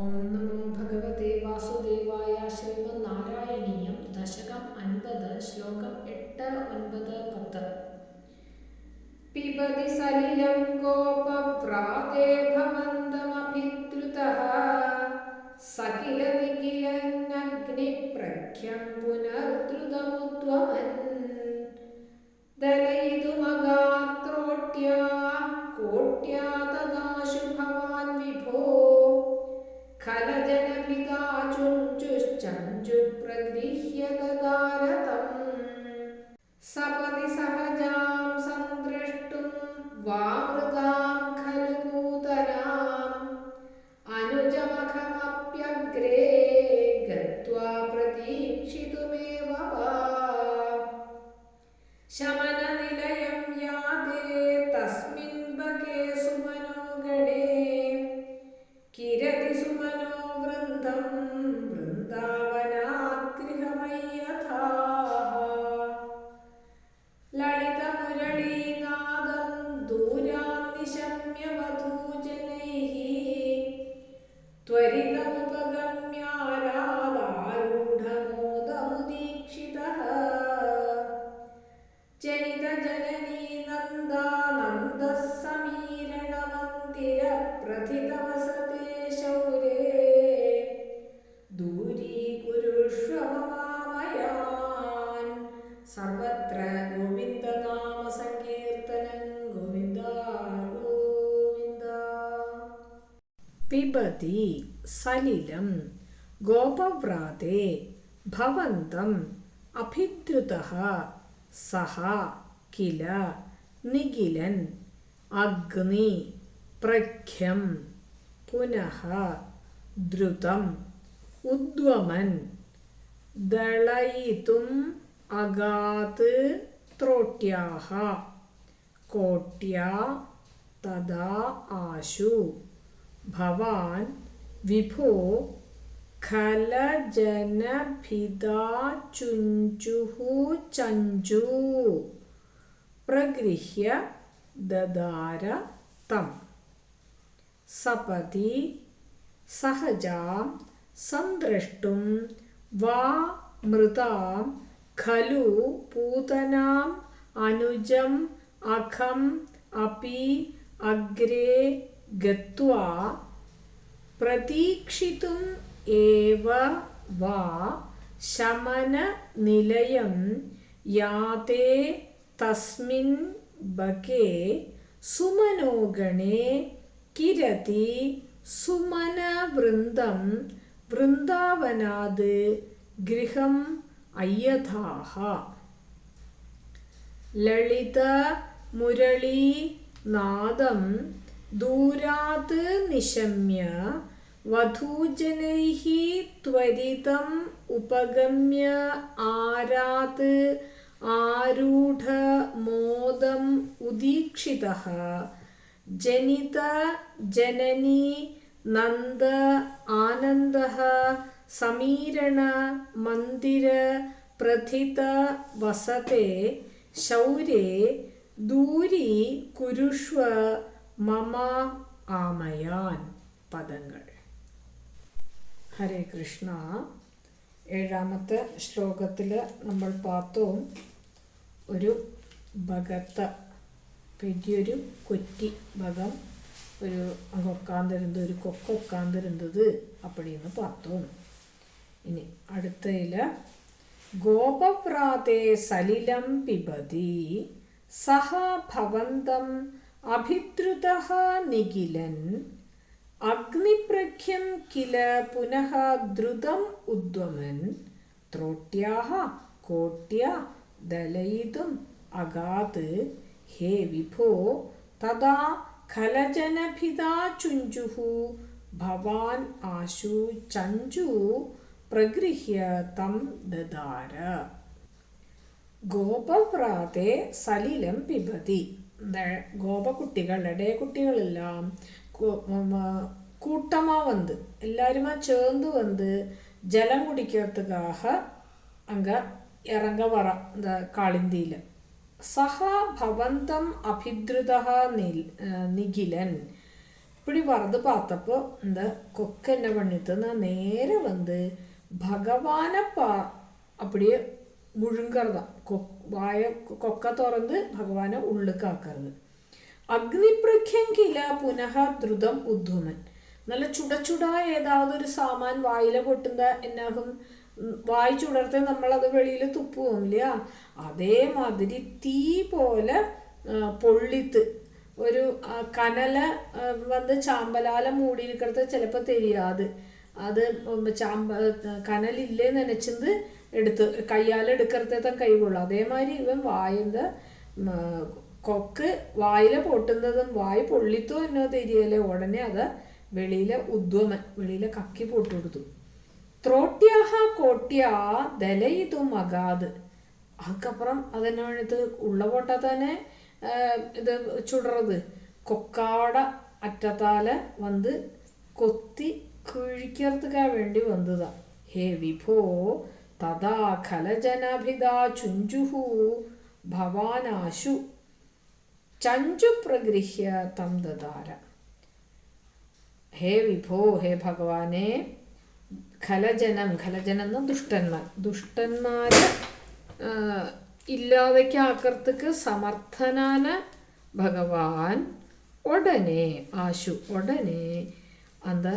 ഓം നമോ ഭഗവതേ വാസുദേവായ ശ്രീമന്നാരായണീയം ദശകം അൻപത് ശ്ലോകം എട്ട് ഒൻപത് പത്ത്. പിബതി സലിലം കോപവ്രാതേ ഭവന്തമഭിദ്രുതഃ. സകില നിഖിലന്നഗ്നിപ്രഖ്യം പുനർദ്രുതമുദ്വമൻ ദലയിതുമഗാത്രോട്യാ സുമനോവൃന്ദം പിബതി സലിലം ഗോപവ്രാതേ ഭവന്തം അഭിദ്രുതഃ സഹ കില നിഖിലൻ അഗ്നി പ്രഖ്യം പുനഃ ദ്രുതം ഉദ്വമൻ ദളയിതും അഗാത് ത്രോട്ട്യാഹ കോട്യ തദാ ആശു. ഭവാൻ വിഭോ ഖലജനഭിദാചുഞ്ചുഹു ചഞ്ചു. പ്രഗൃഹ്യ ദദാര തം. സപതി സഹജാം സന്ദ്രഷ്ടും വാ മൃതാം ഖലു പൂതനാം അനുജം अखम् अपि अग्रे गत्वा प्रतीक्षितुम् एव वा शमननिलयं याते तस्मिन् बके सुमनोगणे किरति सुमनवृन्दं वृन्दावनाद् गृहम् अय्यथाः ललितमुरळीनादं दूरात् निशम्य वधूजनैः त्वरितम् उपगम्य आरात् आरूढमोदम् उदीक्षितः जनितजननी नन्द आनन्दः समीरणमन्दिरप्रथितवसते ശൗരേ ദൂരി കുരുഷ്വ മമ ആമയാൻ പദങ്ങൾ. ഹരേ കൃഷ്ണ. ഏഴാമത്തെ ശ്ലോകത്തിൽ നമ്മൾ പാത്തു ഒരു ഭഗത്ത പെരിയൊരു കൊറ്റി ഭഗം ഒരു കൊക്കാന്തരുന്നത് ഒരു കൊക്കൊക്കാന്തരുന്നത് അപ്പടിന്ന് പാത്തു. ഇനി അടുത്തതിൽ गोपप्राते सलिलं पिबति सः भवन्तम् अभिद्रुतः निखिलन् अग्निप्रख्यं किल पुनः द्रुतम् उद्वमन् त्रोट्याः कोट्या दलयितुम् अगात् हे विभो तदा खलजनभिदा चुञ्जुः भवान् आशु चञ्जु പ്രഗൃഹ്യ തം ദദാര. ഗോപവ്രാതെ സലിലം പിബതി. ഗോപകുട്ടികൾ ഇടയ കുട്ടികളെല്ലാം കൂട്ടമാ വന്ന് എല്ലാരുമാ ചേർന്ന് വന്ന് ജലം കുടിക്കത്തുകാഹ അങ്ക ഇറങ്ങ പറ കാളിന്തിയിൽ സഹ ഭവന്തം അഭിദ്രുത നിഖിലൻ. இப்படி വറുത് പാത്തപ്പോൾ എന്താ கொக்கு என்ன பண்ணிட்டுன்னா നേരെ வந்து பகவானை பா அப்படியே முழுங்கறதாம் கொ வாய കൊക്ക തുറന്ന് ഭഗവാനെ ഉള്ളിക്കാക്കരുത് അഗ്നിപ്രഖ്യങ്കില പുനഃ ദ്രുതം ഉദ്ധുമൻ നല്ല ചുട ചുട ഏതാവത് ഒരു സാമാൻ വായില പൊട്ടുന്ന എന്നാകും ഉം, വായി ചുടർത്തെ നമ്മളത് വെളിയിൽ തുപ്പുമില്ല അതേമാതിരി തീ പോലെ ആ, പൊള്ളിത്ത് ഒരു ആ, കനല ആ, വന്ന് ചാമ്പലാല മൂടിയിരിക്കുന്നത് ചിലപ്പോൾ தெரியாது അത് ചാമ്പ കനലില്ലേ നനച്ചത് എടുത്ത് കയ്യാൽ എടുക്കറത്തെ കൈകൊള്ളു. അതേമാതിരി ഇവൻ വായന്ത കൊക്ക് വായില പൊട്ടുന്നതും വായി പൊള്ളിത്തോ എന്നോ തിരിയല്ലേ ഉടനെ അത് വെളിയിലെ ഉദ്വമൻ വെളിയിലെ കക്കി പൊട്ടു കൊടുത്തു. ത്രോട്ട്യാഹ കോട്ട്യാ ദലയിതു മകാത്. അതുക്കപ്പുറം അതിനെ ഉള്ള പോട്ടാ തന്നെ ഇത് ചുടറത്. കൊക്കാട അറ്റത്താൽ വന്ന് കൊത്തി കുഴിക്കർത്തുക്കാൻ വേണ്ടി വന്നതാ ഹേ വിഭോ തഥാ ഖലജനഭിതാ ചുഞ്ചുഹു ഭവാനാശു ചഞ്ചു പ്രഗൃഹ്യ തം ദദാര. ഹേ വിഭോ ഹേ ഭഗവാനെ ഖലജനം ഖലജനം എന്ന് ദുഷ്ടന്മാർ. ദുഷ്ടന്മാര് ഇല്ലാതെക്ക് ആക്കർത്തക്ക് സമർത്ഥനാന ഭഗവാൻ ഉടനെ ആശു ഉടനെ അന്ത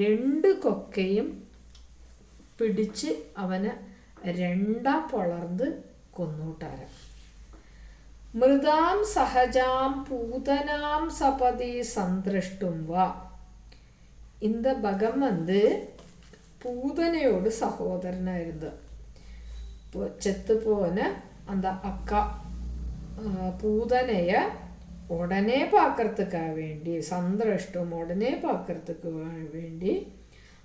രണ്ട് കൊക്കയും പിടിച്ച് അവനെ രണ്ടാ പൊളർന്ന് കൊന്നൂട്ടാരം മൃദാം സഹജാം പൂതനാം സപതി സന്ത്രഷ്ടും വ இந்த பகம் வந்து பூதனையோடு சகோதரனாயிருந்த இப்போ செத்து போன அந்த அக்கா ஆஹ், பூதனைய ഉടനെ പാക്കർത്തുക്കാൻ വേണ്ടി സന്ദ്രഷ്ടം ഉടനെ പാക്കർത്തുക്കുവാൻ വേണ്ടി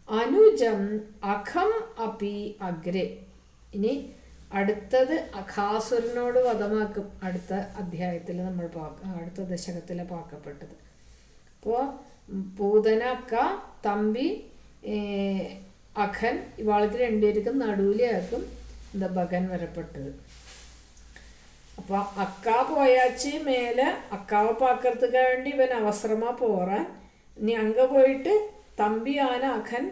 അനുജം അഖം അപി അഗ്രെ. ഇനി അടുത്തത് അഖാസുരനോട് വധമാക്കും അടുത്ത അധ്യായത്തിൽ നമ്മൾ പാക്ക അടുത്ത ദശകത്തിലെ പാക്കപ്പെട്ടത്. അപ്പോൾ പൂതന അക്ക തമ്പി അഖൻ ഇവാൾക്ക് രണ്ടുപേർക്കും നടുവിലെയാക്കും എന്താ ഭഗൻ വരപ്പെട്ടത്. അപ്പം അക്കാ പോയാച്ചി മേലെ അക്കാവ പാക്കറത്തുക്ക് വേണ്ടി ഇവൻ അവസരമാ പോറാൻ ഇനി അങ്ങ പോയിട്ട് തമ്പിയാന അഖൻ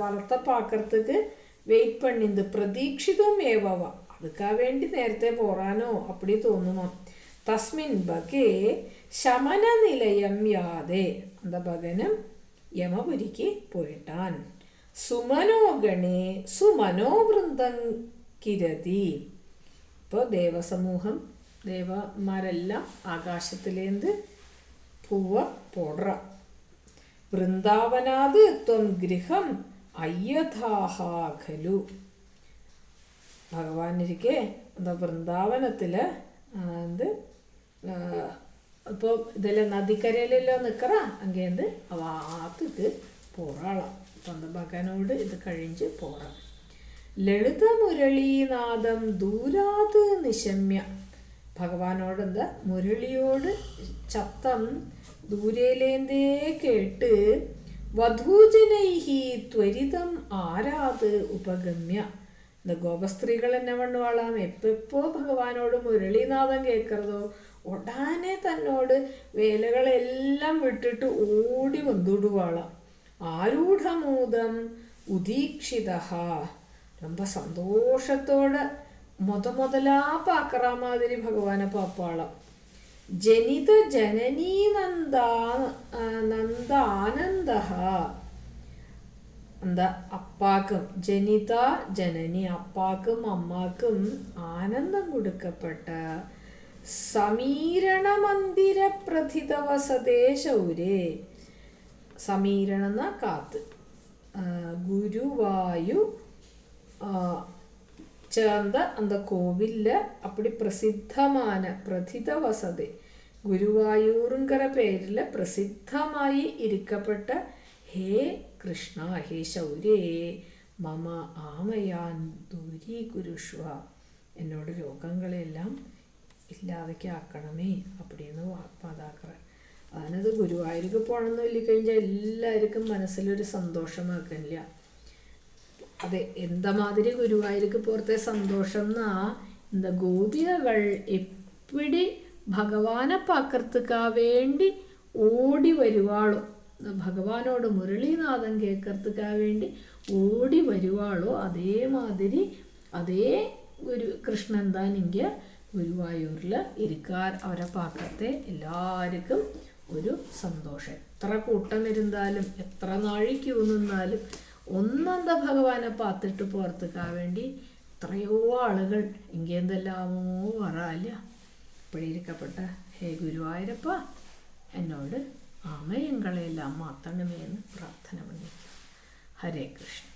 വളർത്ത പാക്കറത്തുക്ക് വെയിറ്റ് പണിന്ത്. പ്രതീക്ഷിതം ഏവവ. അതുക്കാ വേണ്ടി നേരത്തെ പോറാനോ അപ്പടി തോന്നുമോ തസ്മിൻ ബകേ ശമന നിലയം യാതെ. അന്ത ഭഗനം യമപുരിക്ക് പോയിട്ടാൻ. സുമനോഗണേ സുമനോവൃന്ദം കിരതി. ഇപ്പോൾ ദേവസമൂഹം ദേവന്മാരെല്ലാം ആകാശത്തിലേന്ത് പൂവ പോട വൃന്ദാവനാത് ത്വം ഗൃഹം അയ്യഥാഹാഖലു. ഭഗവാൻ ഇരിക്കെ എന്താ വൃന്ദാവനത്തിൽ എന്ത് ഇപ്പോൾ ഇതെല്ലാം നദിക്കരയിലെല്ലാം നിൽക്കറ അങ്ങേന്ത് വാത്തുക്ക് പോറാളാം. സ്വന്തം ഭഗവാനോട് ഇത് കഴിഞ്ഞ് പോറാം. ലളിത മുരളീനാദം ദൂരാത് നിശമ്യ ഭഗവാനോട് എന്താ മുരളിയോട് ചത്തം ദൂരേലേന്തേ കേട്ട് വധൂജനൈഹി ത്വരിതം ആരാത് ഉപഗമ്യ இந்த கோபஸ்திரீகள் என்ன பண்ணுவாளாம் எப்பெப்போ ഭഗവാനോട് മുരളീനാഥം കേൾക്കറതോ ഉടനെ തന്നോട് വേലകളെല്ലാം വിട്ടിട്ട് ഓടി വന്നിടുവാളാം ആരൂഢമൂതം ഉദീക്ഷിത ரொம்ப സന്തോഷത്തോടെ മുത മുതലാ പാക്കറ മാതിരി ഭഗവാനെ പാപ്പാളാം ജനിത ജനനീ നന്ദാ ആ, നന്ദാനന്ദ എന്താ അപ്പാക്കും ജനിത ജനനി അപ്പാക്കും അമ്മാക്കും ആനന്ദം കൊടുക്കപ്പെട്ട സമീരണ മന്ദിര പ്രഥിത വസതേ ശൗരേ സമീരണ എന്ന കാത്ത് ആ, ഗുരുവായു சேர்ந்த அந்த கோவிலில் அப்படி பிரசித்தமான பிரதித வசதி ഗുരുവായൂറുങ്കര പേരിൽ പ്രസിദ്ധമായി ഇരിക്കപ്പെട്ട ഹേ കൃഷ്ണ ഹേ ശൗര്യേ മമ ആമയാൻ ദൂരി ഗുരുഷ്വ. എന്നോട് രോഗങ്ങളെല്ലാം ഇല്ലാതൊക്കെ ആക്കണമേ അപ്പടിയെന്ന് മാതാക്കറ അതിനത് ഗുരുവായൂർക്ക് പോകണമെന്ന് വലിയ കഴിഞ്ഞാൽ എല്ലാവർക്കും മനസ്സിലൊരു സന്തോഷമാക്കണില്ല. അതെ എന്തമാതിരി ഗുരുവായൂർക്ക് പുറത്തെ സന്തോഷം എന്നാ இந்த ഗോപികകൾ எப்படி ഭഗവാനെ പകർത്തുക്കാൻ വേണ്ടി ഓടി വരുവാളോ? ഭഗവാനോട് മുരളീനാഥം കേൾക്കത്തുക്കാൻ വേണ്ടി ഓടി വരുവാളോ? അതേമാതിരി അതേ ഗുരു കൃഷ്ണൻ താൻ ഇങ്ങ ഗുരുവായൂരിൽ ഇരിക്കാർ അവരെ പാക്കത്തെ എല്ലാവർക്കും ഒരു സന്തോഷം. എത്ര കൂട്ടം ഇരുന്നാലും എത്ര നാഴി ക്യൂ നിന്നാലും ഒന്നെന്താ ഭഗവാനെ പാത്തിട്ട് പുറത്തേക്കാൻ വേണ്ടി എത്രയോ ആളുകൾ ഇങ്ങെന്തെല്ലാമോ പറയില്ല ഇപ്പോഴിരിക്കപ്പെട്ട ഹേ ഗുരുവായൂരപ്പ എന്നോട് ആമയങ്ങളെല്ലാം മാത്തണമേ എന്ന് പ്രാർത്ഥന പണിയിക്കും ഹരേ കൃഷ്ണ.